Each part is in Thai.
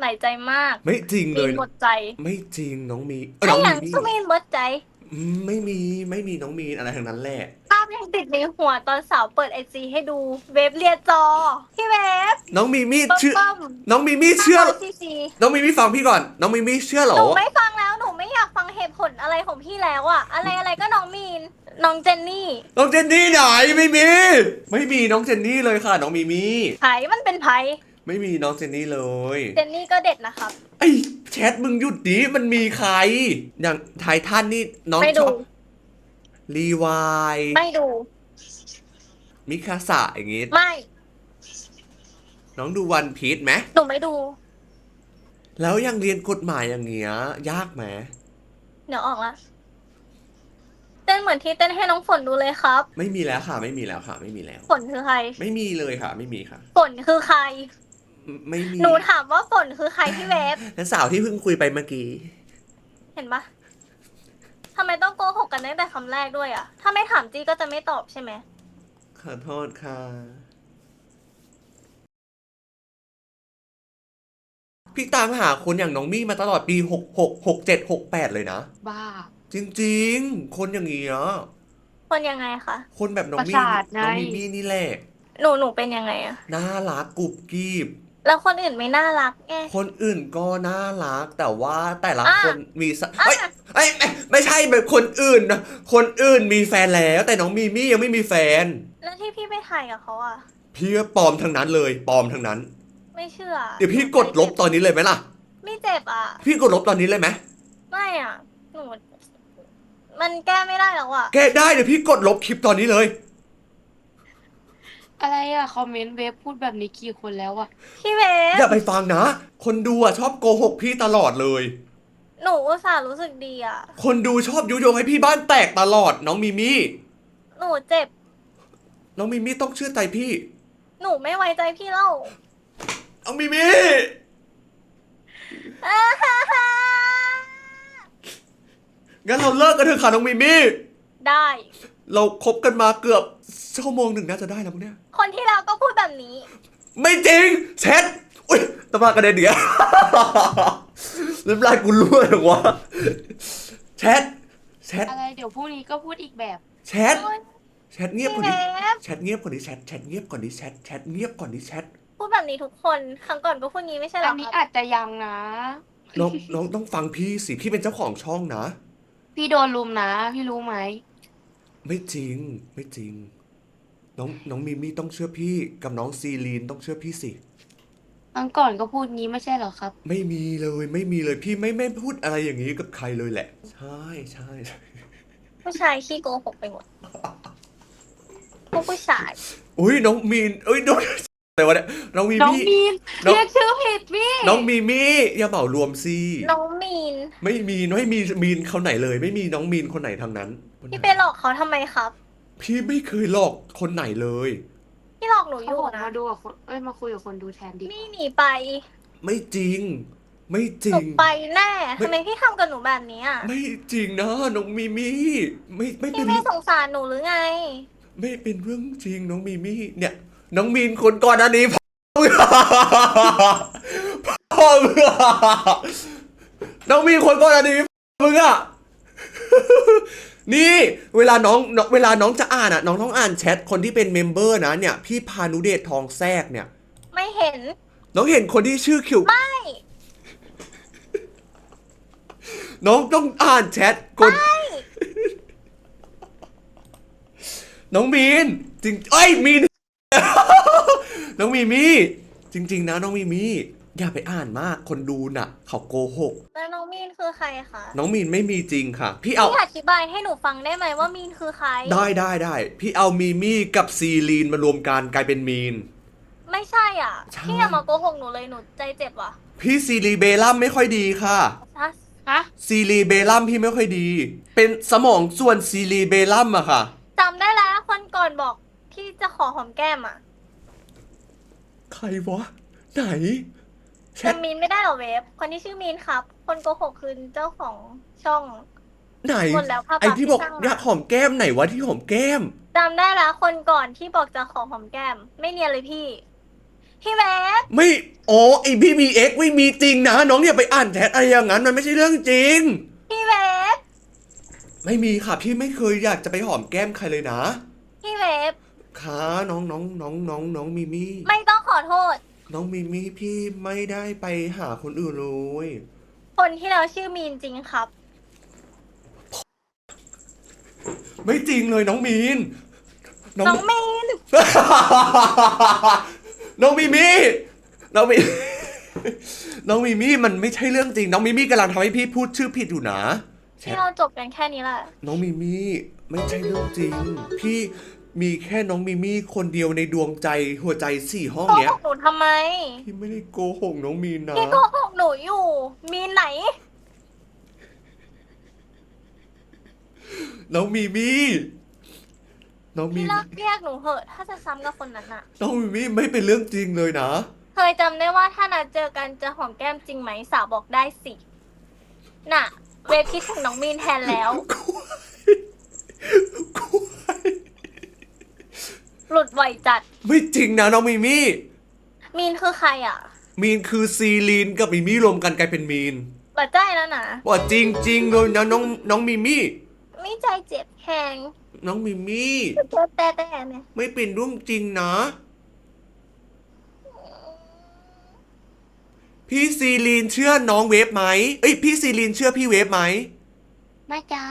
หลายใจมากไม่จริงเลมีย หมดใจไม่จริงน้องมีเอ้ยถ้าน้องอย่างมีก็ไม่หมดใจ อืมไม่มีไม่มีน้องมีนอะไรทั้งนั้นแหละ ภาพยังติดในหัวตอนสาวเปิดไอจีให้ดูเวฟเรียจอ พี่เวฟน้องมีมีเบิ้มเชื่อเบิ้มน้องมีมีเชื่อ ซีซีน้องมีมีฟังพี่ก่อน น้องมีมีเชื่อเหรหอนูไม่ฟังแล้วหนูไม่อยากฟังเหตุผลอะไรของพี่แล้วอะอะไรอะไรก็น้องมีน น้องเจนนี่น้องเจนนี่ไหนไม่มี ไม่มีน้องเจนนี่เลยค่ะ น้องมีมีไผ่มันเป็นไผ่ ไม่มีน้องเจนนี่เลยเจนนี่ก็เด็ดนะครับ ไอ้แชทมึงหยุดดิมันมีใคร อย่างไททันนี่น้องไม่ชดู อบรีวายไม่ดู มิคาสะอย่างงี้ ไม่ น้องดูวันพีชไหมหนูไม่ดู แล้วยังเรียนกฎหมายอย่างเงี้ยยากไหมเดี๋ยวออกละ เต้นเหมือนที่เต้นให้น้องฝนดูเลยครับ ไม่มีแล้วค่ะ ไม่มีแล้วค่ะ ไม่มีแล้ว ฝนคือใคร ไม่มีเลยค่ะ ไม่มีค่ะ ฝนคือใคร ไม่มีหนูถามว่าฝนคือใครพี่เวฟนั่นสาวที่เพิ่งคุยไปเมื่อกี้ เห็นปะทำไมต้องโกหกกันตั้งแต่คำแรกด้วยอะถ้าไม่ถามจี้ก็จะไม่ตอบใช่ไหม ขอโทษค่ะ พี่ตามหาคนอย่างน้องมี่มาตลอดปีหกหกหกเจ็ดหกแปดเลยนะ บ้า จริงๆ คนอย่างเงี้ยคนยังไงคะ คนแบบน้องมี่ประสาทไง น้องมิมี่นี่แหละ หนูหนูเป็นยังไงอะน่ารักกรุบกริบ แล้วคนอื่นไม่น่ารักไง คนอื่นก็น่ารักแต่ว่าแต่ละอะคนมีสอะเอ้ยเอ้ยไม่ไม่ใช่แบบคนอื่นนะคนอื่นมีแฟนแล้ว แต่น้องมีมี่ยังไม่มีแฟน แล้วที่พี่ไปถ่ายกับเขาอะพี่ว่าปลอมทั้งนั้นเลยปลอมทั้งนั้น ไม่เชื่อเดี๋ยวพี่กดลบตอนนี้เลยไหมล่ะ ไม่เจ็บอะพี่กดลบตอนนี้เลยไหมไม่อะหนู มันแก้ไม่ได้แล้วอะแกได้เดี๋ยวพี่กดลบคลิปตอนนี้เลย อะไรอะคอมเมนต์เว็บพูดแบบนี้กี่คนแล้วอะพี่เวฟอย่าไปฟังนะ คนดูอะชอบโกหกพี่ตลอดเลย หนูอุตส่าห์รู้สึกดีอะคนดูชอบยุยงให้พี่บ้านแตกตลอด น้องมิมี่ หนูเจ็บ น้องมิมี่ต้องเชื่อใจพี่ หนูไม่ไว้ใจพี่แล้วน้องมิมี่อ่าฮ่าฮ่างั้นเราเลิกกันเถอะค่ะน้องมิมี่ ได้ เราคบกันมาเกือบชั่วโมงหนึ่งน่าจะได้แล้วมั้งเนี่ย คนที่แล้วก็พูดแบบนี้ ไม่จริงแชทอุ้ยตะมากระเด็นเดียวน้ำลายกูรั่วเหรอวะแชทแชทอะไรเดี๋ยวพรุ่งนี้ก็พูดอีกแบบแชทแชทเงียบพี่ก่อนเวดิฟแชทเงียบก่อนดิแชทแชทเงียบก่อนดิแชทแชทเงียบก่อนดิแชทพูดแบบนี้ทุกคนครั้งก่อนก็พูดงี้ไม่ใช่เหรอัอนนี้ครับอาจจะยังนะน้องน้องต้องฟังพี่สิพี่เป็นเจ้าของช่องนะ พี่โดนลุมนะ พี่รู้ไหม ไม่จริง ไม่จริง น้องน้องมิมี่ต้องเชื่อพี่กับน้องซีลีนต้องเชื่อพี่สิ ครั้งก่อนก็พูดงี้ไม่ใช่เหรอครับ ไม่มีเลยไม่มีเลยพี่ไม่ไม่พูดอะไรอย่างนี้กับใครเลยแหละ ใช่ใช่ใช่ผู้ชายขี้โกหกไปหมดพวกผู้ชาย อุ้ยน้องมีนเอ้ยน้องอะไรวะเนี่ยน้องมีน้องมี่ มีนน้อง เรียกชื่อผิดพี่น้องมีมี่อย่าเหมารวมสิน้องมีน ไม่มีไม่มีมีนคนไหนเลย ไม่มีน้องมีนคนไหนทางนั้นพี่ไปหลอกเขาทำไมครับ พี่ไม่เคยหลอกคนไหนเลย พี่หลอกหนูอเขายู่บอกนะมาดูกับคนเอ้ยมาคุยกับคนดูแทนดิมี่หนีไปไม่จริง ไม่จหรินูง ไปแน่ไม่ ทำไมพี่ทำกับหนูแบบนี้อะไม่จริงนะน้องมีมี่ไม่ไม่เป็พี่น ไม่สงสารหนูหรือไง ไม่เป็นเรื่องจริงน้องมีมี่เนี่ย น้องมีนคนก่อนอันนี้พ่อมึงพ่อมึงน้องมีนคนก่อนอันนี้มึงอะ นี่เวลาน้องน้องเวลาน้องจะอ่านอะน้องต้องอ่านแชทคนที่เป็นเมมเบอร์นะเนี่ยพี่พานุเดชทองแทรกเนี่ย ไม่เห็น น้องเห็นคนที่ชื่อคิวไม่ น้องต้องอ่านแชทคนน้องมีนจริงเอ้ยมีนน้องมีมี่จริง ๆ นะน้องมีมี่ อย่าไปอ่านมากคนดูน่ะ เขาโกหก แล้วน้องมีนคือใครคะน้องมีนไม่มีจริงค่ะ พี่เอา พี่อธิบายให้หนูฟังได้ไหมว่ามีนคือใคร ได้ได้ได้ พี่เอามีมี่กับซีลีนมารวมกันกลายเป็นมีน ไม่ใช่อะ ใช่ พี่อย่ามาโกหกหนูเลยหนูใจเจ็บว่ะพี่ซีรีเบลัมไม่ค่อยดีค่ะ ฮะฮะซีรีเบลัมพี่ไม่ค่อยดี เป็นสมองส่วนซีรีเบลัมอะค่ะ จำได้แล้วคนก่อนบอกที่จะขอหอมแก้มอะ ใครวะ ไหน แชทจำมีนไม่ได้เหรอเวฟคนที่ชื่อมีนครับ คนโกหกคือเจ้าของช่อง ไหน คนแล้วภาพไอที่บอกที่สร้างมาอยากหอมแก้มไหนวะที่หอมแก้ม จำได้แล้วคนก่อนที่บอกจะขอหอมแก้ม ไม่เนียนเลยพี่ พี่เวฟไม่อ๋อไอพี่มีเอ็กไม่มีจริงนะ น้องอย่าไปอ่านแชทอะไรอย่างนั้นมันไม่ใช่เรื่องจริง พี่เวฟไม่มีค่ะพี่ไม่เคยอยากจะไปหอมแก้มใครเลยนะพี่เวฟค่ะน้องน้องน้องน้องน้องมิมี่ไม่ต้องขอโทษ น้องมิมี่พี่ไม่ได้ไปหาคนอื่นเลย คนที่เราชื่อมีนจริงครับ ไม่จริงเลยน้องมีนน้องมีนน้องมิมี่น้องมิน้องมิมี่มันไม่ใช่เรื่องจริง น้องมิมี่กำลังทำให้พี่พูดชื่อผิดอยู่นะแชที่ทเราจบกันแค่นี้แหละ น้องมิมี่ไม่ใช่เรื่องจริง พี่ มีแค่น้องมิมี่คนเดียวในดวงใจหัวใจสี่ห้องโกเนี้ยหกหนูทำไม พี่ไม่ได้โกหกน้องมีนนะพี่โกหกหนูอยู่ มีนไหน น้องมิมี่น้องมิพี่มี่เลิกเรียกหนูเหอะ ถ้าจะซ้ำกับคนนั้นอะน้องมิมี่ไม่เป็นเรื่องจริงเลยนะ เคยจำได้ว่าถ้านัดเจอกันจะหอมแก้มจริงไหมสาวบอกได้สิ น่ะ เวฟคิดถึงน้องมีนแทนแล้ว หลุดไหวจัด ไม่จริงนะน้องมิมี่ มีนคือใครอะมีนคือซีลีนกับมิมี่รวมกันกลายเป็นมีนปัดใจแล้วนะ ว่าจริงจริงๆเลยนะน้องน้องมิมี่ ไม่ใจเจ็บแหงน้องมิมี่เจ็บแต่แต่เนี่ยไม่เป็นเรื่องจริงนะ พี่ซีลีนเชื่อน้องเวฟไหมเอ้ยพี่ซีลีนเชื่อพี่เวฟไหมไม่จ้า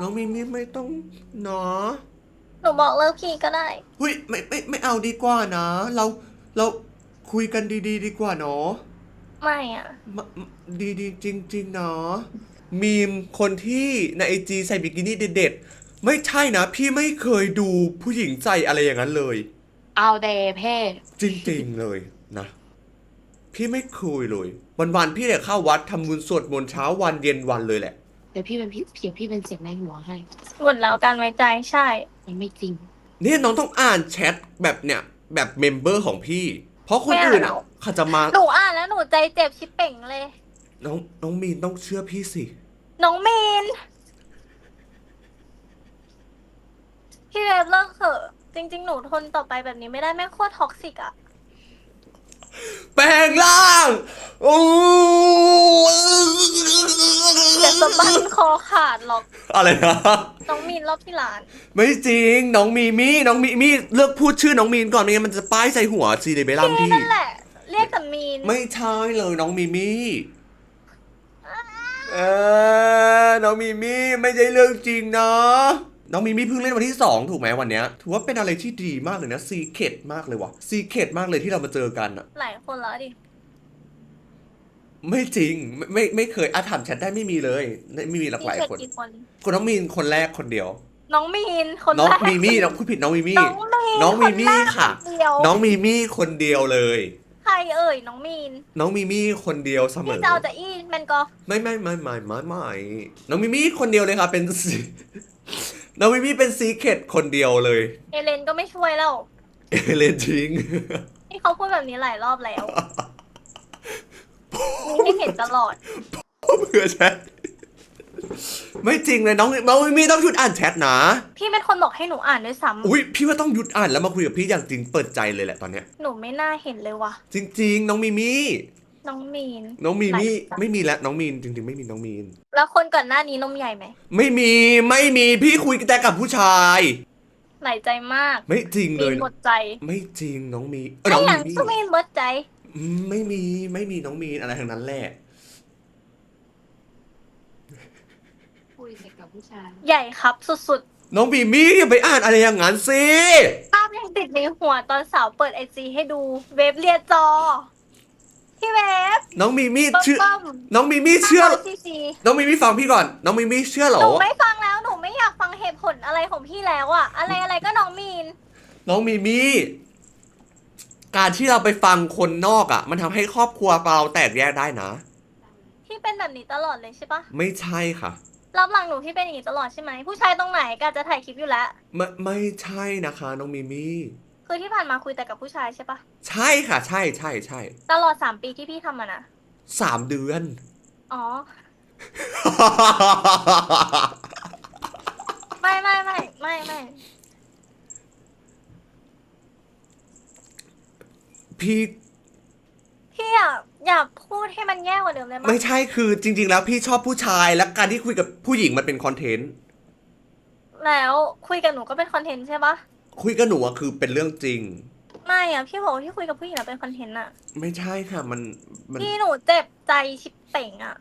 น้องมิมี่ไม่ต้องเนาะหนูบอกเลิกพี่ก็ได้เฮ้ยไม่ไม่ไม่เอาดีกว่านะ เราเราคุยกันดี ๆ ดีกว่าเนาะไม่อะมดีดีๆจริงๆเนาะมีมคนที่ในไอจีใส่บิกินี่เด็ดๆไม่ใช่นะ พี่ไม่เคยดูผู้หญิงใส่อะไรอย่างนั้นเลย เอาเดเพศจริงๆเลยนะ พี่ไม่เคยเลย วันๆพี่เนี่ยเข้าวัดทำบุญสวดมนต์เช้าวันเย็นวันเลยแหละเดี๋ยวพี่เป็นพี่เสียงพี่เป็นเสียงในหัวให้หมดแล้วการไว้ใจใช่ มันไม่จริงเนี่ยน้องต้องอ่านแชทแบบเนี่ยแบบเมมเบอร์ของพี่ เพราะคนอื่นอะไม่เอา เขาจะมา หนูอ่านแล้วหนูใจเจ็บชิบเป่งเลย น้องน้องมีนต้องเชื่อพี่สิ น้องมีน พี่เวฟเลิกเถอะจริง ๆ หนูทนต่อไปแบบนี้ไม่ได้แม่งโคตรท็อกซิกอะแปลงร่างโอ้แต่ สะบั้นคอขาดหรอกอะไรนะน้องมีนรอบที่ร้าน ไม่จริงน้องมีมี่น้องมีมี่เลือกพูดชื่อน้องมีนก่อนไม่งั้นมันจะป้ายใส่หัวซีเดเบลัมพี่พี่ นั่นแหละ เรียกแต่มีนไม่ใช่เลยน้องมีมี่เออน้องมีมี่ไม่ใช่เรื่องจริงนะน้องมีมี่เพิ่งเล่นวันที่ 2 ถูกไหมวันเนี้ยถือว่าเป็นอะไรที่ดีมากเลยนะซีเคดมากเลยว่ะซีเคดมากเลยที่เรามาเจอกันอะหลายคนแล้วดิ ไม่จริงไม่ไม่ไม่เคยอาถามแชทได้ไม่มีเลยไม่ไม่มีหลากหลายเกิดคน กี่คนคนน้องมีนคนแรกคนเดียว น้องมีนคนน้องแรกมีมี่น้องพูดผิดน้องมีมี่ น้องมีนน้องมีมี่นแรกค่ะนเดียวน้องมีมี่คนเดียวเลย ใครเอ่ยน้องมีนน้องมีมี่คนเดียวเสมพี่อ จะเอาจะอี้แมนก็ไม่ไม่ไม่ไม่ไม่ไม่น้องมิมี่คนเดียวเลยครับเป็นซีน้องมิมี่เป็นซีเคดคนเดียวเลย เอเลนก็ไม่ช่วยแล้ว เอเลนทิง นี่เขาพูดแบบนี้หลายรอบแล้ว มีให้เห็นตลอดเบื่อแชทไม่จริงเลยน้องน้องมิมี่ต้องหยุดอ่านแชทนะ พี่เป็นคนบอกให้หนูอ่านด้วยซ้อุ้ยพี่ว่าต้องหยุดอ่านแล้วมาคุยกับพี่อย่างจริงเปิดใจเลยแหละตอนเนี้ยำหนูไม่น่าเห็นเลยว่ะ จริง ๆ น้องมิมี่น้องมีน น้องมิมี่ไหนไม่มีแล้วน้องมีนจริง ๆ ไม่มีน้องมีน แล้วคนก่อนหน้านี้นมใหญ่ไหมไม่มีไม่มีพี่คุยแต่กับผู้ชายหลายใจมากไม่จริงเลมีย นหมดใจไม่จริงน้องมีเอ้ยไอ้น้องอย่างมีก็มีนหมดใจอืม ไม่มีไม่มีน้องมีนอะไรทั้งนั้นแหละ คุยแต่กับผู้ชายใหญ่ครับสุดน้องบีมี่อย่าไปอ่านอะไรอย่างนั้นสิๆ ภาพยังติดในหัวตอนสาวเปิดไอจีให้ดูเว็บเรียนจอ พี่เว็บน้องบีมี่ต้มเชื่อต้มน้องบีมี่เชื่อ ซีซีน้องบีมี่ฟังพี่ก่อน น้องบีมี่เชื่อเหรหอนูไม่ฟังแล้วหนูไม่อยากฟังเหตุผลอะไรของพี่แล้วอะอะไรอะไรก็น้องมีน น้องบีมี่ การที่เราไปฟังคนนอกอะ มันทำให้ครอบครัวเราแตกแยกได้นะ พี่เป็นแบบนี้ตลอดเลยใช่ปะไม่ใช่ค่ะ รับหลังหนูพี่เป็นอย่างนี้ตลอดใช่ไหมผู้ชายตรงไหนกาจะถ่ายคลิปอยู่แล้ว ไม่ไม่ใช่นะคะน้องบีมี่ คือที่ผ่านมาคุยแต่กับผู้ชายใช่ปะใช่ค่ะ ใช่ใช่ใช่ตลอดสามปีที่พี่ทำมานะสามเดือน อ๋อ ไม่ไม่ไม่ไม่ไม่ พี่พี่อยากอยากพูดให้มันแย่กว่าเดิมเลยมั้ไม่ยใช่คือจริง ๆ แล้วพี่ชอบผู้ชายและการที่คุยกับผู้หญิงมันเป็นคอนเทนต์แล้วคุยกับหนูก็เป็นคอนเทนต์ใช่ปะคุยกับหนูอะคือเป็นเรื่องจริง ไม่อะพี่บอกว่าพี่คุยกับผู้หญิงอะเป็นคอนเทนต์อะไม่ใช่ค่ะ มันมันพี่หนูเจ็บใจชิบเป่งอะ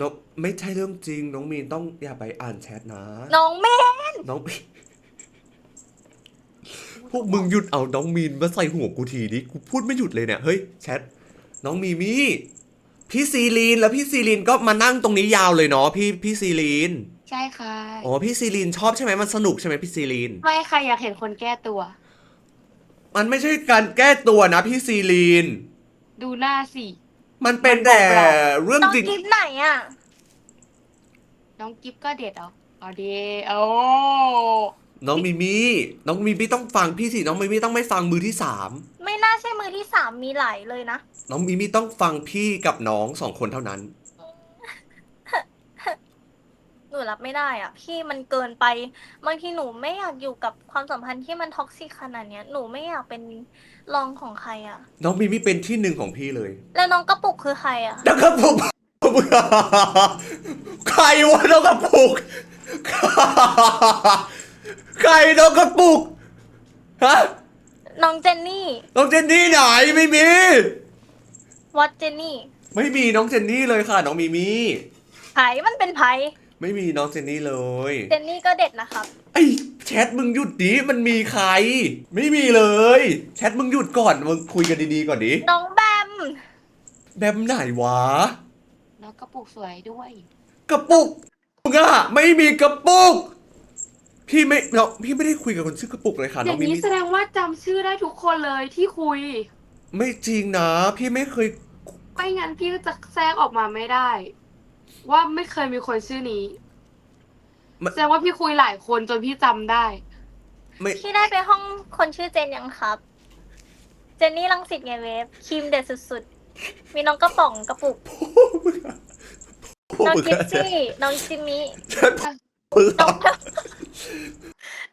นกไม่ใช่เรื่องจริง น้องมีนต้องอย่าไปอ่านแชทนะน้องเมฆน้องมีน พวกมึงหยุดเอาน้องมีนมาใส่หัวกูทีดิกูพูดไม่หยุดเลยเนี่ย เฮ้ยแชทน้องมีมี่พี่ซีลีนแล้วพี่ซีลีนก็มานั่งตรงนี้ยาวเลยเนาะพี่พี่ซีลีนใช่ค่ะอ๋อพี่ซีลีนชอบใช่ไหมมันสนุกใช่ไหมพี่ซีลีน ไม่ค่ะอยากเห็นคนแก้ตัว มันไม่ใช่การแก้ตัวนะพี่ซีลีน ดูหน้าสิ มันเป็นแต่เรื่องน้องจริงกิฟไหนอะน้องกิฟก็เด็ดเหรอเอาเดโอ้ น้องมิมี่น้องมิมี่ต้องฟังพี่สิน้องมิมี่ต้องไม่ฟังมือที่สามไม่น่าใช่มือที่สามมีหลายเลยนะ น้องมิมี่ต้องฟังพี่กับน้องสองคนเท่านั้น หนูรับไม่ได้อะพี่มันเกินไป บางทีหนูไม่อยากอยู่กับความสัมพันธ์ที่มันท็อกซิกขนาดเนี้ย หนูไม่อยากเป็นรองของใครอะน้องมิมี่เป็นที่หนึ่งของพี่เลย แล้วน้องกระปุกคือใครอะแล้วครับผมใครวะน้องกระปุก ใครน้องกระปุก ฮะ น้องเจนนี่ น้องเจนนี่ไหนไม่มีวัดเจนนี่ ไม่มีน้องเจนนี่เลยค่ะ น้องมิมี่ไผมันเป็นไผไม่มีน้องเจนนี่เลย เจนนี่ก็เด็ดนะครับ ไอ้แชทมึงหยุดดิมันมีใคร ไม่มีเลย แชทมึงหยุดก่อนมึงคุยกันดีๆก่อนดิน้องแบม แบบไหนวะน้องกระปุกสวยด้วย กระปุกมึงอะไม่มีกระปุก พี่ไม่เราพี่ไม่ได้คุยกับคนชื่อกระปุกเลยค่ะอน้อย่างงมินี้มี่แสดงว่าจำชื่อได้ทุกคนเลยที่คุย ไม่จริงนะ พี่ไม่เคย ไม่งั้นพี่ก็จะแทรกออกมาไม่ได้ ว่าไม่เคยมีคนชื่อนี้มัน แสดงว่าพี่คุยหลายคนจนพี่จำได้ ไม่ พี่ได้ไปห้องคนชื่อเจนยังครับ เจนนี่รังสิตไงเวฟครีมเด็ดสุดๆ มีน้องกระป๋องกระปุกน้องกิฟซี่ น้องจิมมี่ ฉัน มึงน้องแพร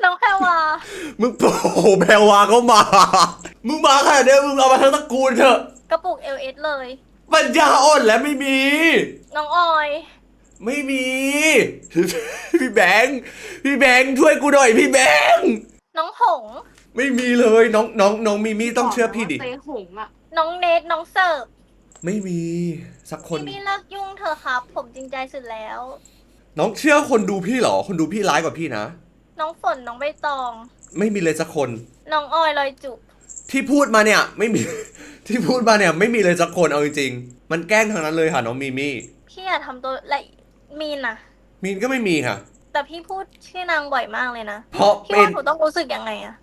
น้องแพรวามึงโอ้โหแพรวาก็มา มึงมาขนาดเนี้ยมึงเอามาทั้งตระกูลเถอะ กระปุกเอลเอสเลย ปัญญาอ่อนแล้วไม่มี น้องออย ไม่มี พี่แบงค์พี่แบงค์ช่วยกูหน่อยพี่แบงค์น้องหง ไม่มีเลยน้องน้องน้องมิมี่ต้องเชื่อพี่ดิ เตะหงอะน้องเนทน้องเสิร์ฟไม่มีสักคน พี่มี่เลิกยุ่งเธอะครับ ผมจริงใจสุดแล้ว น้องเชื่อคนดูพี่เหรอ คนดูพี่ร้ายกว่าพี่นะ น้องฝนน้องใบตอง ไม่มีเลยสักคน น้องออยลอยจุกที่พูดมาเนี่ย ไม่มี ที่พูดมาเนี่ย ไม่มีเลยสักคนเอาจริงๆมันแกล้งทางนั้นเลยค่ะน้องมีมี่ พี่อย่าทำตัวละมีนนะมีนก็ไม่มีค่ะ แต่พี่พูดชื่อนางบ่อยมากเลยนะเพราะพี่เป็นว่าหนูต้องรู้สึกยังไงอะ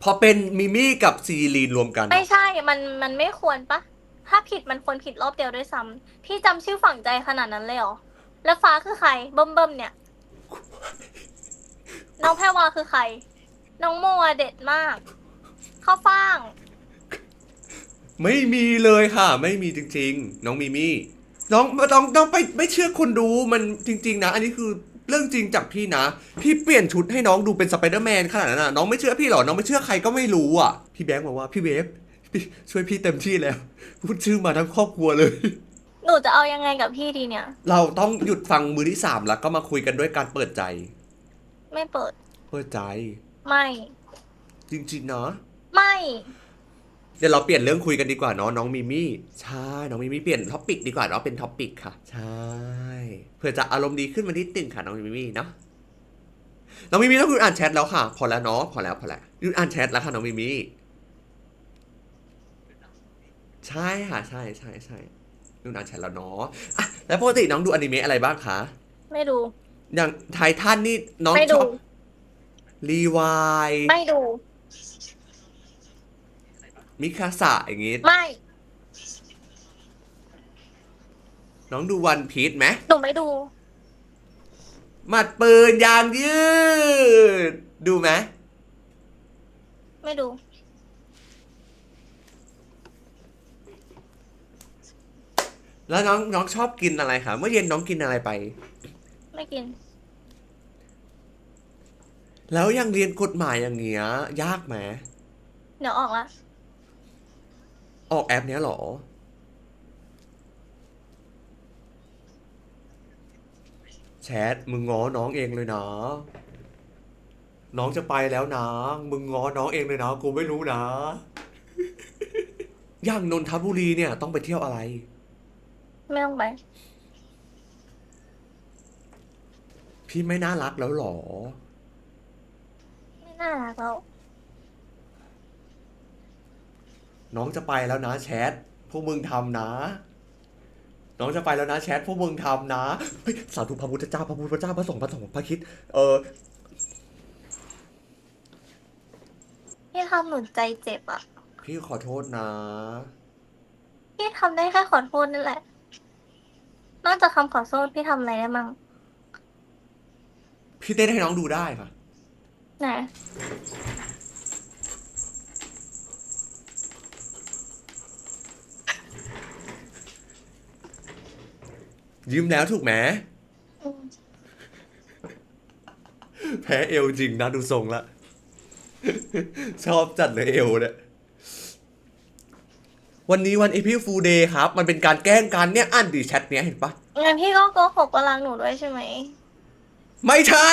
เพราะเป็นมิมี่กับซีรีนรวมกัน ไม่ใช่มันมันไม่ควรปะถ้าผิดมันควรผิดรอบเดียวด้วยซ้ำพี่จำชื่อฝังใจขนาดนั้นเลยเหรอ แล้วฟ้าคือใครเบิ่มเบิ่มเนี่ย น้องแพรวาคือใคร น้องโมอะเด็ดมากข้าวฟ่าง ไม่มีเลยค่ะ ไม่มีจริง ๆ น้องมิมี่น้องต้องต้องไปไม่เชื่อคนดูมันจริง ๆ นะ อันนี้คือเรื่องจริงจากพี่นะ พี่เปลี่ยนชุดให้น้องดูเป็นสไปเดอร์แมนขนาดนั้นนะน้องไม่เชื่อพี่หรอ น้องไม่เชื่อใครก็ไม่รู้อะ พี่แบงค์บอกว่าพี่เวฟพี่ช่วยพี่เต็มที่แล้ว พูดชื่อมาทั้งครอบครัวเลยห นูจะเอายังไงกับพี่ดีเนี่ย เราต้องหยุดฟังมือที่สามแล้วก็มาคุยกันด้วยการเปิดใจ ไม่เปิด เปิดใจ ไม่ จริงๆเนาะไม่ เดี๋ยวเราเปลี่ยนเรื่องคุยกันดีกว่าเนาะน้องมิมี่ใช่น้องมิมี่เปลี่ยนท็อปิกดีกว่าเนาะเป็นท็อปิกค่ะ ใช่เพื่อจะอารมณ์ดีขึ้นมานิดนึงค่ะน้องมิมี่เนาะน้องมิมี่ต้องหยุดอ่านแชทแล้วค่ะ พอแล้วเนาะพอแล้วพอแล้วหยุดอ่านแชทแล้วค่ะน้องมิมี่ใช่ค่ะใช่ใช่ใช่หยุ ดอ่านแชทแล้วเนาะอะแล้วปกติน้องดูอนิเมะอะไรบ้างคะ ไม่ดู อย่างไททันนี่น้องไม่ชดู อบรีวายไม่ดู มิคาสะอย่างงี้ ไม่ น้องดูวันพีชไหมหนูไม่ดู หมัดปืนยางยืด ดูไหมไม่ดู แล้วน้องน้องชอบกินอะไรคะเมื่อเย็นน้องกินอะไรไป ไม่กิน แล้วยังเรียนกฎหมายอย่างเงี้ย ยากไหมเดี๋ยวออกละออกแอปเนี้ยเหรอ แชทมึงง้อน้องเองเลยนะ น้องจะไปแล้วนะ มึงง้อน้องเองเลยนะ กูไม่รู้นะ อย่างนนทบุรีเนี่ยต้องไปเที่ยวอะไร ไม่ต้องไป พี่ไม่น่ารักแล้วเหรอ ไม่น่ารักแล้ว น้องจะไปแล้วนะแชท พวกมึงทำนะ น้องจะไปแล้วนะแชท พวกมึงทำนะเฮ้ยสาธุพระพุทธเจ้าพระพุทธเจ้าพระสงฆ์พระสงฆ์พระคริดเออ พี่ทำหนูใจเจ็บอะ พี่ขอโทษนะ พี่ทำได้แค่ขอโทษนั่นแหละ นอกจากคำขอโทษพี่ทำอะไรได้มั่งพี่เต้นให้น้องดูได้ค่ะ ไหนยืมแล้วถูกไหมอืมแพ้เอวจริงนะดูทรงละ ชอบจัดเลยเอวเนี่ย วันนี้วัน April Fool Day ครับ มันเป็นการแกล้งกันเนี่ยอ่านดีแชทเนี้ยเห็นปะงั้นพี่ก็โกหกว่ารักหนูด้วยใช่ไหม ไม่ใช่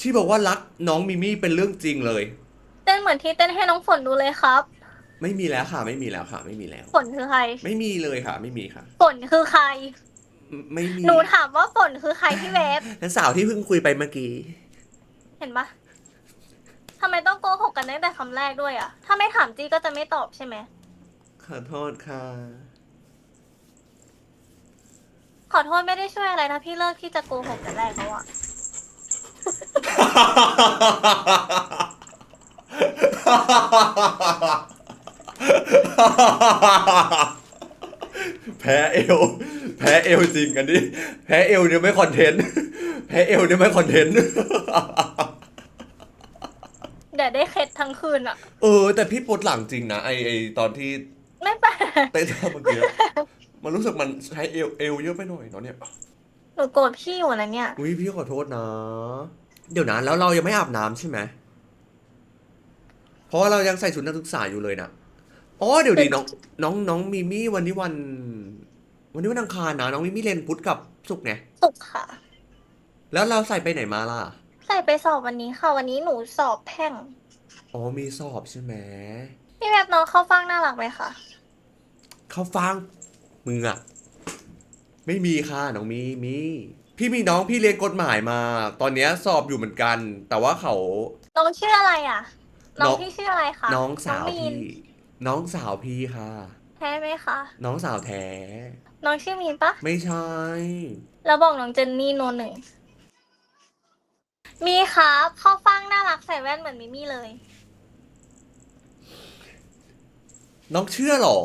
ที่บอกว่ารักน้องมิมี่เป็นเรื่องจริงเลย เต้นเหมือนที่เต้นให้น้องฝนดูเลยครับ ไม่มีแล้วค่ะ ไม่มีแล้วค่ะ ไม่มีแล้ว ฝนคือใคร ไม่มีเลยค่ะ ไม่มีค่ะ ฝนคือใคร ไม่มีหนูถามว่าฝนคือใครพี่เวฟนั่นสาวที่เพิ่งคุยไปเมื่อกี้ เห็นปะทำไมต้องโกหกกันตั้งแต่คำแรกด้วยอะ ถ้าไม่ถามจี้ก็จะไม่ตอบใช่ไหม ขอโทษค่ะ ขอโทษไม่ได้ช่วยอะไรนะพี่เลิกที่จะโกหกแต่แรกแล้วอะแพ้เอว แพ้เอวจริงอันนี้แพ้เอวเนี่ยไม่คอนเทนต์ แพ้เอวเนี่ยไม่คอนเทนต์ เดี๋ยวได้เคล็ดทั้งคืนอะเออแต่พี่ปวดหลังจริงนะไอไอตอนที่ ไม่แปลกเต้นเมื่อกี้อะมันรู้สึกมันใช้เอวเอวเยอะไปหน่อยเนาะเนี่ยหนูโกรธพี่อยู่นะเนี่ย อุ้ยพี่ขอโทษนะ เดี๋ยวนะแล้วเรายังไม่อาบน้ำใช่ไหมเพราะว่าเรายังใส่ชุดนักศึกษาอยู่เลยนะอ๋อเดี๋ยวดีน้องน้องน้องมิมี่วันนี้วัน วันนี้วันอังคารนะน้องมิมี่เรียนพุธกับศุกร์ไงสุขค่ะ แล้วเราใส่ไปไหนมาล่ะ ใส่ไปสอบวันนี้ค่ะ วันนี้หนูสอบแพ่ง อ๋อมีสอบใช่ไหม พี่แบบน้องเข้าฟังน่ารักไหมคะ เขาฟังมึงอะไม่มีค่ะน้องมีมี พี่มีน้องพี่เรียนกฎหมายมา ตอนเนี้ยสอบอยู่เหมือนกัน แต่ว่าเขา น้องชื่ออะไรอะ น้องน้อง พี่ชื่ออะไรคะน้องสาวมีนพี่น้องสาวพี่ค่ะ แท้ไหมคะ น้องสาวแท้ น้องชื่อมีนปะ ไม่ใช่ แล้วบอกน้องเจนนี่โนหนึ่ง มีครับเข้าฟังน่ารักใส่แว่นเหมือนมิมี่เลย น้องเชื่อเหรอ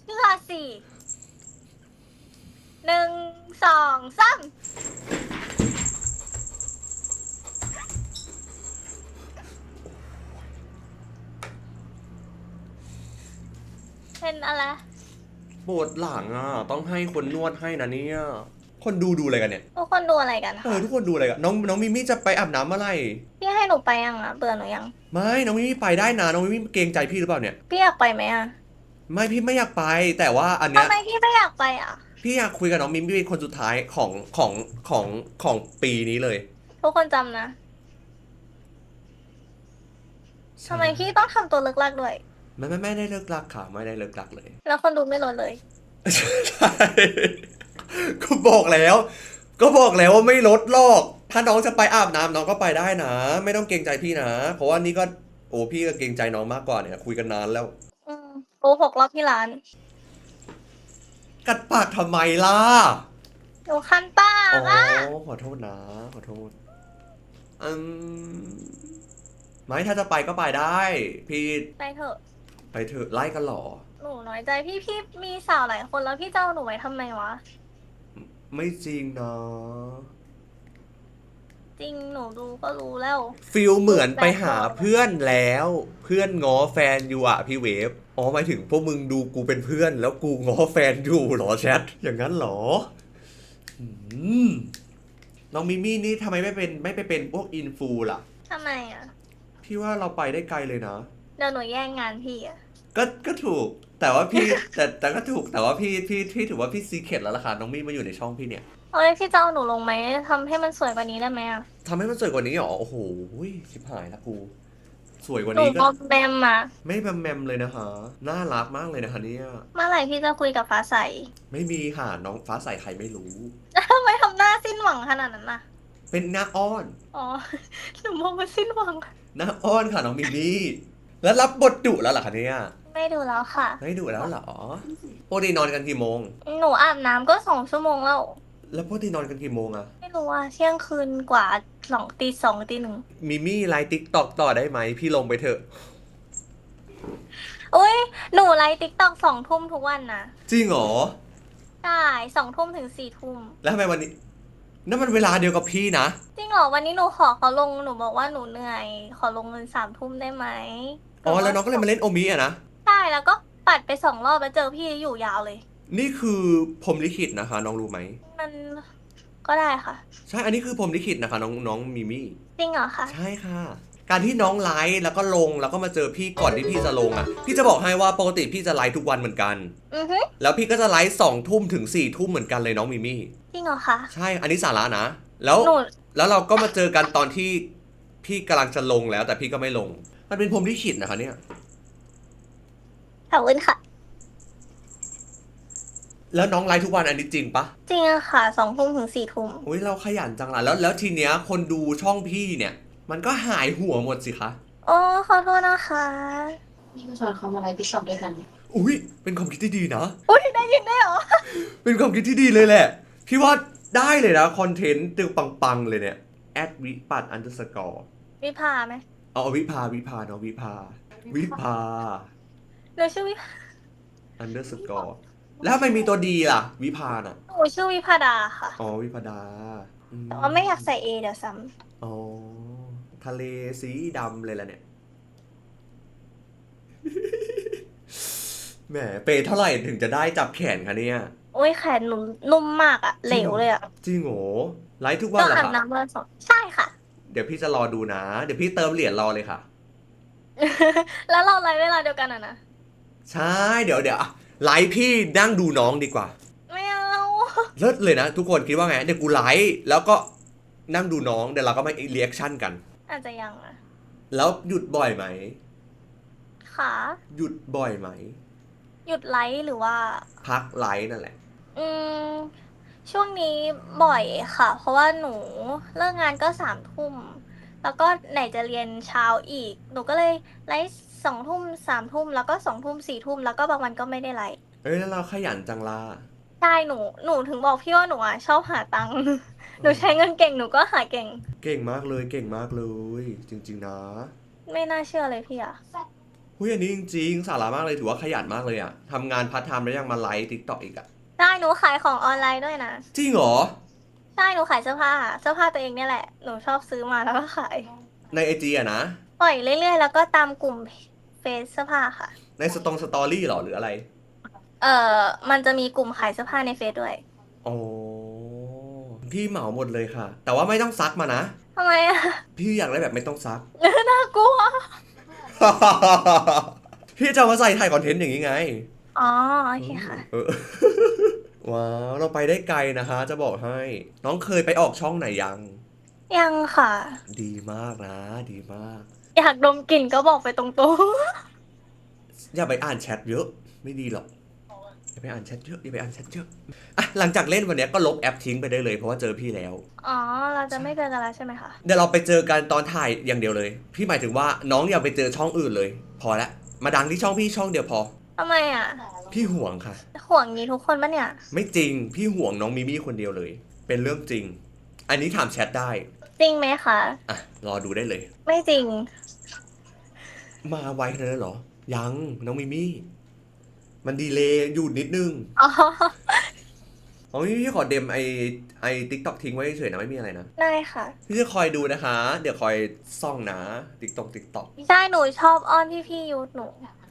เชื่อสิหนึ่งสองสามเป็นอะไรปวดหลังอะ ต้องให้คนนวดให้นะเนี่ย คนดูดูอะไรกันเนี่ยทุกคนดูอะไรกันเอคะอทุกคนดูอะไรกันน้องน้องมิมี่จะไปอาบน้ำเมื่อไหร่พี่ให้หนูไปยังอะเบื่อหนูยัง ไม่น้องมิมี่ไปได้นะน้องมิมี่เกรงใจพี่หรือเปล่าเนี่ย พี่อยากไปไหมอะไม่พี่ไม่อยากไป แต่ว่าอันเนี้ทำยไมพี่ไม่อยากไปอะ พี่อยากคุยกับน้องมิมี่เป็นคนสุดท้ายของของของของปีนี้เลยทุกคนจำนะทำไมพี่ต้องทำตัวเลิกลักด้วย ไม่ไม่ไม่ได้เลิกรักค่ะไม่ได้เลิกรักเลย แล้วคนดูไม่ลดเลย ใช่ ก็บอกแล้ว ก็บอกแล้วว่าไม่ลดหรอก ถ้าน้องจะไปอาบน้ำน้องก็ไปได้นะ ไม่ต้องเกรงใจพี่นะ เพราะว่านี่ก็โอ้พี่ก็เกรงใจน้องมากกว่าเนี่ย คุยกันนานแล้ว อืมโกหกรอบที่ร้านกัดปากทำไมล่ะ หนูคันปาอ๋กอะอขอโทษนะ ขอโทษอืมไม่ถ้าจะไปก็ไปได้ พี่ไปเถอะ ไปเถอะไล่กันเหรอ หนูน้อยใจพี่พี่มีสาวหลายคนแล้วพี่จะเอาหนูไว้ทำไมวะ ไม่จริงนะจริงหนูดูก็รู้แล้ว ฟิลเหมือนไปหาเพื่อนแล้ว เพื่อนง้อแฟนอยู่อะพี่เวฟอ๋อหมายถึงพวกมึงดูกูเป็นเพื่อน แล้วกูง้อแฟนอยู่เหรอแชทอย่างนั้นเหรออืมน้องมิมี่นี่ทำไมไม่เป็นไม่ไปเป็นพวกอินฟูล่ะ ทำไมอะ พี่ว่าเราไปได้ไกลเลยนะ เดี๋ยวหนูแย่งงานพี่อะ ก็ก็ถูก แต่ว่าพี่แต่แต่ก็ถูกแต่ว่าพี่พี่พี่ถือว่าพี่ซีเคร็ตแล้วล่ะค่ะน้องมี่มาอยู่ในช่องพี่เนี่ยเอ้ยพี่จะเอาหนูลงไหมทำให้มันสวยกว่านี้ได้ไหมอะทำให้มันสวยกว่านี้เหรอโอ้โหชิบหายละกู สวยกว่าหนูนี้บก็อมแบมอะไม่แบมแมมเลยนะคะ น่ารักมากเลยนะคะเนี่ยเมื่อไหร่พี่จะคุยกับฟ้าใสไม่มีค่ะน้องฟ้าใสใครไม่รู้ ทำไมทำหน้าสิ้นหวังขนาดนั้นน่ะ เป็นหน้าอ้อน อ๋อ หนูมองว่าสิ้นหวัง หน้าอ้อนค่ะน้องมิมี่ แล้วรับบทดุแล้วเหรอคะเนี่ย ไม่ดูแล้วค่ะไม่ดุแล้วเหรอปกตินอนกันกี่โมง หนูอาบน้ำก็สองชั่วโมงแล้ว แล้วปกตินอนกันกี่โมงอะไม่รู้ว่าเที่ยงคืนกว่าสองตีสองตีหนึ่งมิมี่ไลน์ติ๊กตอกต่อได้ไหมพี่ลงไปเถอะ อุ้ยหนูไลฟ์ติ๊กต็อกสองทุ่มทุกวันนะจริงเหรอ ใช่สองทุ่มถึงสี่ทุ่มแล้วทำไมวันนี้นั่นมันเวลาเดียวกับพี่นะ จริงเหรอวันนี้หนูขอเขาลงหนูบอกว่าหนูเหนื่อย ขอลงเงินสามทุ่มได้ไหมอ๋อแล้วน้องก็เลยมาเล่นโอมิอะนะ ใช่แล้วก็ปัดไปสองรอบแล้วเจอพี่อยู่ยาวเลย นี่คือพรหมลิขิตนะคะ น้องรู้ไหม มันก็ได้ค่ะ ใช่ อันนี้คือพรหมลิขิตนะคะ น้องน้องมิมี่ จริงเหรอคะใช่ค่ะ การที่น้องไลฟ์แล้วก็ลงแล้วก็มาเจอพี่ก่อนที่พี่จะลงอะ พี่จะบอกให้ว่าปกติพี่จะไลฟ์ทุกวันเหมือนกัน อือฮึแล้วพี่ก็จะไลฟ์สองทุ่มถึงสี่ทุ่มเหมือนกันเลยน้องมิมี่ จริงเหรอคะใช่ อันนี้สาระนะ แล้ว หนูแล้วเราก็มาเจอกันตอนที่พี่กำลังจะลงแล้ว แต่พี่ก็ไม่ลง มันเป็นพรหมลิขิตนะคะเนี่ย ขอบคุณค่ะ แล้วน้องไลฟ์ทุกวันอันนี้จริงปะจริงอะค่ะสองทุ่มถึงสี่ทุ่มอุ้ยเราขยันจังละแล้วแล้วทีเนี้ยคนดูช่องพี่เนี่ย มันก็หายหัวหมดสิคะโอ้ขอโทษนะคะ นี่ก็ชวนเขามาไลฟ์ติ๊กต็อกด้วยกันอุ้ยเป็นความคิดที่ดีนะ อุ้ยได้ยินได้เหรอ เป็นความคิดที่ดีเลยแหละ พี่ว่าได้เลยนะคอนเทนต์ตึงปังๆเลยเนี่ยแอดวิปัดอันเดอร์สกอร์วิภาไหมเอาวิภาวิภาเนาะวิภาวิภา หนูชื่อวิภาอันเดอร์สกอร์แล้วทำไมมีตัวดีล่ะ วิภาน่ะ หนูชื่อวิภาดาค่ะ อ๋อ วิภาดาอืแต่ว่าไม่อยากใส่เอเดี๋ยวซ้อ๋อทะเลสีดำเลยล่ะเนี่ย แหม เปย์เท่าไหร่ถึงจะได้จับแขนคะเนี่ยำโอ้ยแขนหนูนุ่มมากอะเหลวเลยอะจริงเหรอไลฟ์ทุกวันต้องเหรออาบคะน้ำวันละสองใช่ค่ะ เดี๋ยวพี่จะรอดูนะ เดี๋ยวพี่เติมเหรียญรอเลยค่ะ แล้วเราไลฟ์เวลาเดียวกันอะนะ ใช่เดี๋ยวเดี๋ยวอะไลฟ์พี่นั่งดูน้องดีกว่า ไม่เอา เลิศเลยนะ ทุกคนคิดว่าไงเดี๋ยวกูไลฟ์แล้วก็นั่งดูน้องเดี๋ยวเราก็มาเรีแอคชั่นกัน อาจจะยังอะแล้วหยุดบ่อยไหม ค่ะหยุดบ่อยไหม หยุดไลฟ์หรือว่า พักไลฟ์นั่นแหละ อืม ช่วงนี้บ่อยค่ะ เพราะว่าหนูเลิกงานก็สามทุ่ม แล้วก็ไหนจะเรียนเช้าอีก หนูก็เลยไลฟ์ สองทุ่มสามทุ่มแล้วก็สองทุ่มสี่ทุ่มแล้วก็บางวันก็ไม่ได้ไลฟ์เอ้ยแล้วเราขยันจังล่ะใช่หนูหนูถึงบอกพี่ว่าหนูอะชอบหาตังค์หนูใช้เงินเก่งหนูก็หาเก่ง เก่งมากเลยเก่งมากเลย จริง ๆ นะไม่น่าเชื่อเลยพี่อะหุยอันนี้จริงๆสาระมากเลยถือว่าขยันมากเลยอะทำงานพาร์ทไทม์แล้วยังมาไลฟ์ทิกตอกอีกอะใช่หนูขายของออนไลน์ด้วยนะจริงเหรอใช่หนูขายเสื้อผ้าเสื้อผ้าตัวเองเนี่ยแหละหนูชอบซื้อมาแล้วก็ขายในไอจีอะนะปล่อยเรื่อยๆ แล้วก็ตามกลุ่ม เฟซเสื้อผ้าค่ะ ในสตองสตอรี่หรอหรืออะไร เอ่อ มันจะมีกลุ่มขายเสื้อผ้าในเฟซด้วยอ๋อพี่เหมาหมดเลยค่ะ แต่ว่าไม่ต้องซักมานะ ทำไมอะ พี่อยากได้แบบไม่ต้องซัก น่ากลัว พี่จะเอามาใส่ถ่ายคอนเทนต์อย่างนี้ไง อ๋อ โอเคค่ะ เออ ว้าวเราไปได้ไกลนะคะ จะบอกให้ น้องเคยไปออกช่องไหนยัง ยังค่ะ ดีมากนะ ดีมาก อยากดมกลิ่นก็บอกไปตรงอย่าไปอ่านแชทเยอะ ไม่ดีหรอก อย่าไปอ่านแชทเยอะอย่าไปอ่านแชทเยอะอะหลังจากเล่นวันเนี้ยก็ลบแอปทิ้งไปได้เลยเพราะว่าเจอพี่แล้ว ๆ อ๋อ เราจะไม่เจอกันแล้วใช่ไหมคะ เดี๋ยวเราไปเจอกันตอนถ่ายอย่างเดียวเลย พี่หมายถึงว่าน้องอย่าไปเจอช่องอื่นเลย พอละมาดังที่ช่องพี่ช่องเดียวพอ ทำไมอะพี่ห่วงค่ะ ห่วงงี้ทุกคนปะเนี่ย ไม่จริงพี่ห่วงน้องมิมี่คนเดียวเลย เป็นเรื่องจริง อันนี้ถามแชทได้ จริงไหมคะ อะ รอดูได้เลย ไม่จริง มาไวขนาดนั้นเหรอ ยัง น้องมิมี่ มันดีเลยอยู่นิดนึงอ๋ออ๋อพี่พี่ขอเดมไอไอติ๊กต็อกทิ้งไว้เฉยๆนะไม่มีอะไรนะได้ค่ะ พี่จะคอยดูนะคะ เดี๋ยวคอยส่องนะติ๊กต็อกติ๊กต็อกใช่หนูชอบอ้อนพี่พี่ๆยูทหนู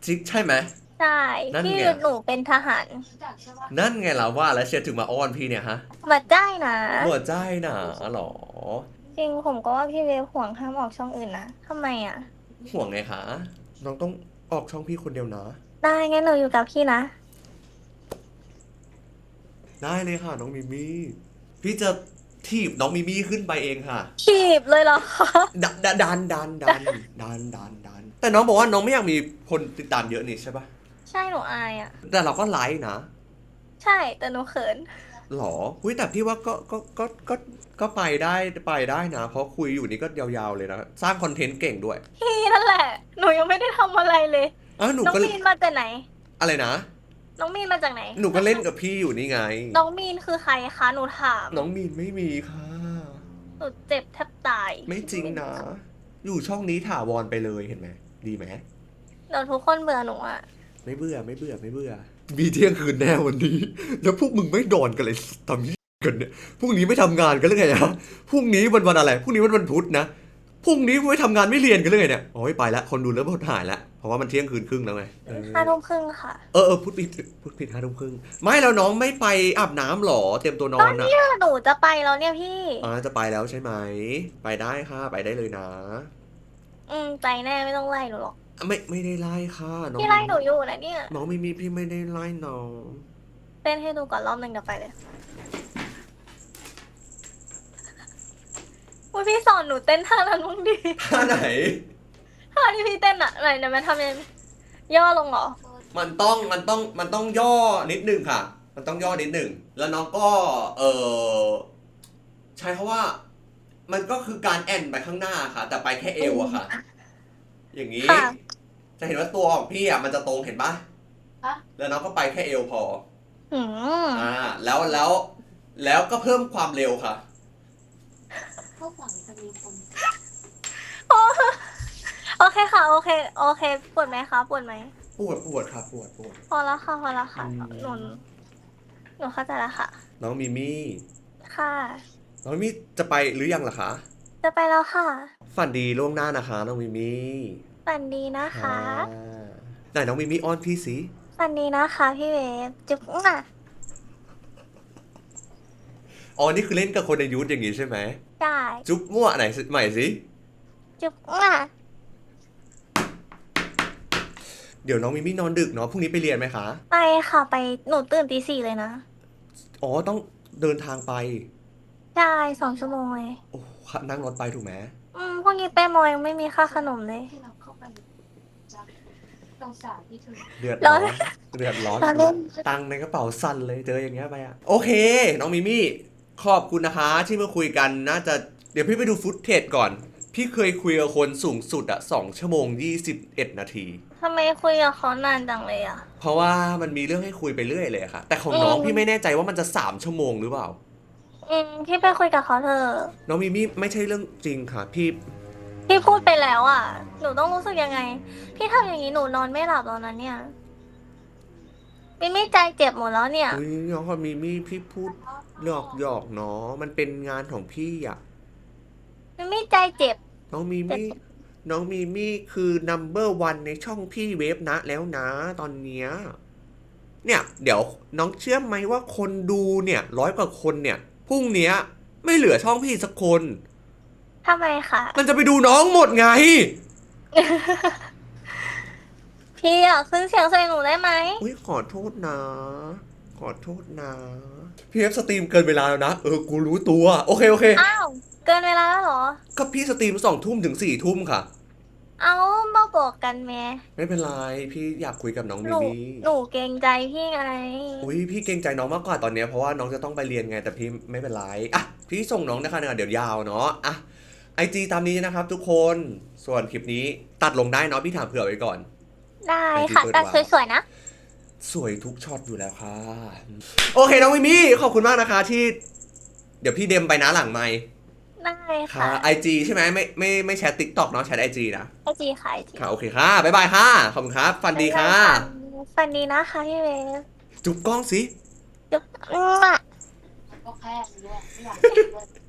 ชิใช่ไหม ใช่นั่นไง พี่ยูทหนูเป็นทหารนั่นไงล่ะว่าแล้วเชียร์ถึงมาอ้อนพี่เนี่ยฮะมาได้นะ หัวใจหนาหรอ จริงผมก็ว่าพี่เวฟห่วงห้ามออกช่องอื่นนะทำไมอะ ห่วงไงคะ น้องต้องออกช่องพี่คนเดียวนะ ได้งั้นหนูอยู่กับพี่นะ ได้เลยค่ะ น้องมิมี่ พี่จะถีบน้องมิมี่ขึ้นไปเองค่ะ ขีบเลยเหรอคะดดดันดันดันดันดันดันแต่น้องบอกว่าน้องไม่อยากมีคนติดตามเยอะนี่ใช่ปะใช่หนูอายอะ แต่เราก็ไลฟ์นะ ใช่แต่หนูเขิน หรอหุ้ยแต่พี่ว่าก็ก็ก็ก็ก็ไปได้ไปได้นะ เพราะคุยอยู่นี่ก็ยาวๆเลยนะ สร้างคอนเทนต์เก่งด้วย พี่นั่นแหละ หนูยังไม่ได้ทำอะไรเลยอ้าวหนูน้องก็มีนมาจากไหน อะไรนะ น้องมีนมาจากไหนหนูก็เล่นกับพี่อยู่นี่ไง น้องมีนคือใครคะ หนูถาม น้องมีนไม่มีค่ะ หนูเจ็บแทบตายไม่จริงนะ อยู่ช่องนี้ถาวรไปเลยเห็นไหม ดีไหม เดี๋ยวทุกคนเบื่อหนูอะไม่เบื่อไม่เบื่อไม่เบื่อ มีเที่ยงคืนแน่วันนี้ แล้วพวกมึงไม่ดอนกันเลยทำยี่กันเนี่ยพรุ่งนี้ไม่ทำงานกันหรือไงอะพรุ่งนี้วันวันอะไรพรุ่งนี้วันวันพุธนะพรุ่งนี้ไม่ทำงานไม่เรียนกันหรือไงเนี่ยโอ้ยไปละคนดูเริ่มหดหายละเพราะว่ามันเที่ยงคืนครึ่งแล้วไงเออห้าทุ่มครึ่งค่ะเออเออพูดผิดพูดผิดห้าทุ่มครึ่งไม่แล้วน้องไม่ไปอาบน้ำหรอเตรียมตัวนอนอะเนี่ยหนูจะไปแล้วเนี่ยพี่อ่าจะไปแล้วใช่ไหมไปได้ค่ะไปได้เลยนะ อืมใจแน่ไม่ต้องไล่หนูหรอกไม่ไม่ได้ไล่ค่ะน้องพี่ไล่หนูอยู่นะเนี่ย น้องไม่มีพี่ไม่ได้ไล่น้องเต้นให้ดูก่อนรอบหนึ่งเดี๋ยวไปเลยว่าพี่สอนหนูเต้นท่านั้นมึงดีท่าไหน ท่าที่พี่เต้นอะไหนเดี๋ยวมันทำยังไงย่อลงเหรอ มันต้องมันต้องมันต้องย่อนิดนึงค่ะ มันต้องย่อนิดนึงแล้วน้องก็ เออใช้คาว่า มันก็คือการแอนไปข้างหน้าค่ะ แต่ไปแค่เอวอะค่ะ อย่างนี้ ค่ะ จะเห็นว่าตัวของพี่อะมันจะตรงเห็นปะฮะแล้วน้องก็ไปแค่เอวพออืมอ่า แล้วแล้วแล้วก็เพิ่มความเร็วค่ะ เข้าฝั่งจะมีคนโอเคค่ะ โอเค โอเค ปวดไหมคะ ปวดไหม ปวดปวดค่ะปวดปวด พอแล้วค่ะ พอแล้วค่ะ อืม หนู หนูเข้าใจแล้วค่ะ น้องมิมี่ ค่ะ น้องมิมี่จะไปหรือยังล่ะคะ จะไปแล้วค่ะ ฝันดีล่วงหน้านะคะน้องมิมี่ฝันดีนะคะ อ่าไหนน้องมิมี่อ้อนพี่สิ ฝันดีนะคะพี่เวฟจุ๊บอะอ๋อ นี่คือเล่นกับคนในยุทธอย่างงี้ใช่ไหม ได้จุ๊บมั่วไหนสิใหม่สิ จุ๊บอะเดี๋ยวน้องมิมี่นอนดึกเนาะ พรุ่งนี้ไปเรียนไหมคะ ไปค่ะไปหนูตื่นตีสี่เลยนะ อ๋อ ต้องเดินทางไป ได้สองชั่วโมงเลยโอ้ นั่งรถไปถูกไหมอืมพวกนี้เต้มอยังไม่มีค่าขนมเลย ที่เราเข้าไปจากตรงสายที่เธอเดือดร้อนร้อนเดือดร้อนร้อนเล่น ตังค์ในกระเป๋าสั่นเลยเจออย่างเงี้ยไปอะโอเค น้องมิมี่ขอบคุณนะคะ ที่มาคุยกันน่าจะเดี๋ยวพี่ไปดูฟุตเทจก่อน พี่เคยคุยกับคนสูงสุดอะสองชั่วโมงยี่สิบเอ็ดนาที ทำไมคุยกับเขานานจังเลยอะ เพราะว่ามันมีเรื่องให้คุยไปเรื่อยเลยอะค่ะ แต่ของน้องอืม พี่ไม่แน่ใจว่ามันจะสามชั่วโมงหรือเปล่า อืมพี่ไปคุยกับเขาเถอะน้องมิมี่ไม่ใช่เรื่องจริงค่ะพี่พี่พูดไปแล้วอะ หนูต้องรู้สึกยังไง พี่ทำอย่างนี้หนูนอนไม่หลับแล้วนะเนี่ยมิไม่ใจเจ็บหมดแล้วเนี่ย อุ้ยน้องคนมิมี่พี่พูดหยอกหยอกๆเนาะมันเป็นงานของพี่อะมิไม่ใจเจ็บ น้องมิมี่น้องมิมี่คือ number one ในช่องพี่เวฟนะแล้วนะ ตอนเนี้ยเนี่ย เดี๋ยวน้องเชื่อไหมว่าคนดูเนี่ยร้อยกว่าคนเนี่ย พรุ่งเนี้ย ไม่เหลือช่องพี่สักคน ทำไมคะ มันจะไปดูน้องหมดไง พี่อะขึ้นเสียงใส่หนูได้ไหม อุ้ยขอโทษนะ ขอโทษนะพี่เอฟสตรีมเกินเวลาแล้วนะ เออ กูรู้ตัว โอเค โอเค อ้าว เกินเวลาแล้วเหรอ ก็พี่สตรีมสองทุ่มถึงสี่ทุ่มค่ะ เอามาบอกกันแม่ไม่เป็นไร พี่อยากคุยกับน้องหมินูมี่หนูเกรงใจพี่ไงอุ้ยพี่เกรงใจน้องมากกว่าตอนเนี้ยเพราะว่าน้องจะต้องไปเรียนไงแต่พี่ไม่เป็นไรอะพี่ส่งน้องนะคะเดี๋ยวยาวเนาะอะไอจีตามนี้นะครับ ทุกคนส่วนคลิปนี้ตัดลงได้เนาะพี่ถามเผื่อไว้ก่อน ได้ค่ะไอจีเปิดแต่วาล์วสวยๆนะ สวยทุกช็อตอยู่แล้วค่ะ โอเคน้องมิมี่ขอบคุณมากนะคะที่ เดี๋ยวพี่เดมไปนะหลังไมค์ ได้ค่ะค่ะไอจีใช่ไหมไม่ไม่ไม่แชทติ๊กต็อกเนาะแชทไอจีนะไอจีค่ะไอจีค่ะโอเคค่ะบ๊ายบายค่ะขอบคุณครับฟันดีค่ะฝันดีนะคะพี่เวฟจุ๊บกล้องสิ จุ๊บมั่วก็แค่นี้แหละไม่อยากเห็นด้วย